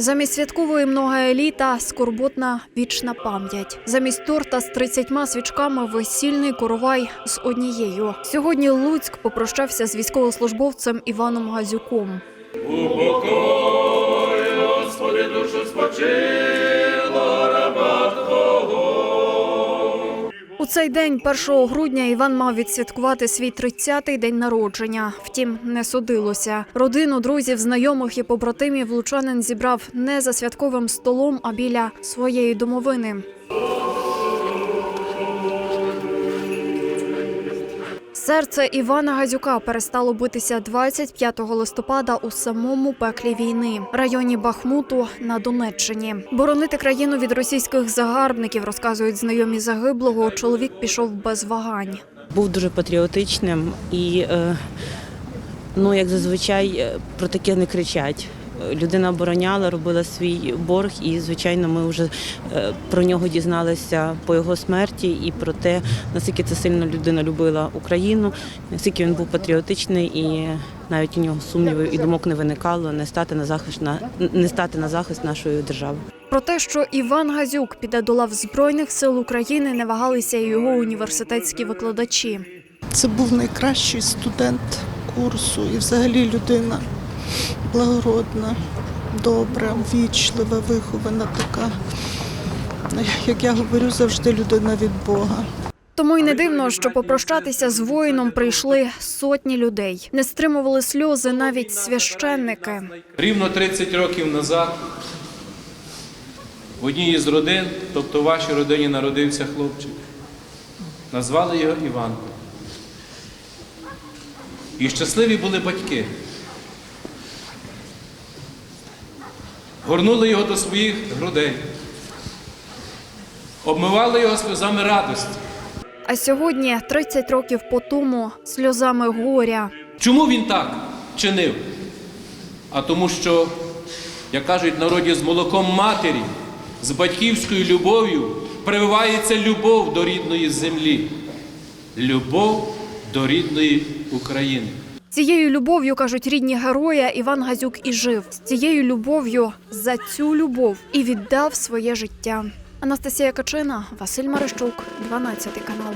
Замість святкової многоеліта скорботна вічна пам'ять. Замість торта з 30 свічками весільний коровай з однією. Сьогодні Луцьк попрощався з військовослужбовцем Іваном Газюком. У цей день, 1 грудня, Іван мав відсвяткувати свій 30-й день народження. Втім, не судилося. Родину, друзів, знайомих і побратимів лучанин зібрав не за святковим столом, а біля своєї домовини. Серце Івана Газюка перестало битися 25 листопада у самому пеклі війни, районі Бахмуту на Донеччині. Боронити країну від російських загарбників, розказують знайомі загиблого. Чоловік пішов без вагань. був дуже патріотичним і, е, ну, як зазвичай, е, про таке не кричать. Людина обороняла, робила свій борг, і звичайно, ми вже е, про нього дізналися по його смерті і про те, наскільки це сильно людина любила Україну, наскільки він був патріотичний, і навіть у нього сумнівів і думок не виникало не стати на захист на не стати на захист нашої держави. Про те, що Іван Газюк піде до лав збройних сил України, не вагалися і його університетські викладачі. Це був найкращий студент курсу і взагалі людина благородна, добра, вічлива, вихована така. Як я говорю, завжди людина від Бога. Тому й не дивно, що попрощатися з воїном прийшли сотні людей. Не стримували сльози навіть священники. Рівно 30 років назад в одній із родин, тобто в вашій родині народився хлопчик. Назвали його Іванко. І щасливі були батьки. Горнули його до своїх грудей, обмивали його сльозами радості. А сьогодні, 30 років по тому, сльозами горя. Чому він так чинив? А тому, що, як кажуть в народі, з молоком матері, з батьківською любов'ю прививається любов до рідної землі, любов до рідної України. Цією любов'ю кажуть рідні героя, Іван Газюк і жив. З цією любов'ю за цю любов і віддав своє життя. Анастасія Качина, Василь Марищук, 12 канал.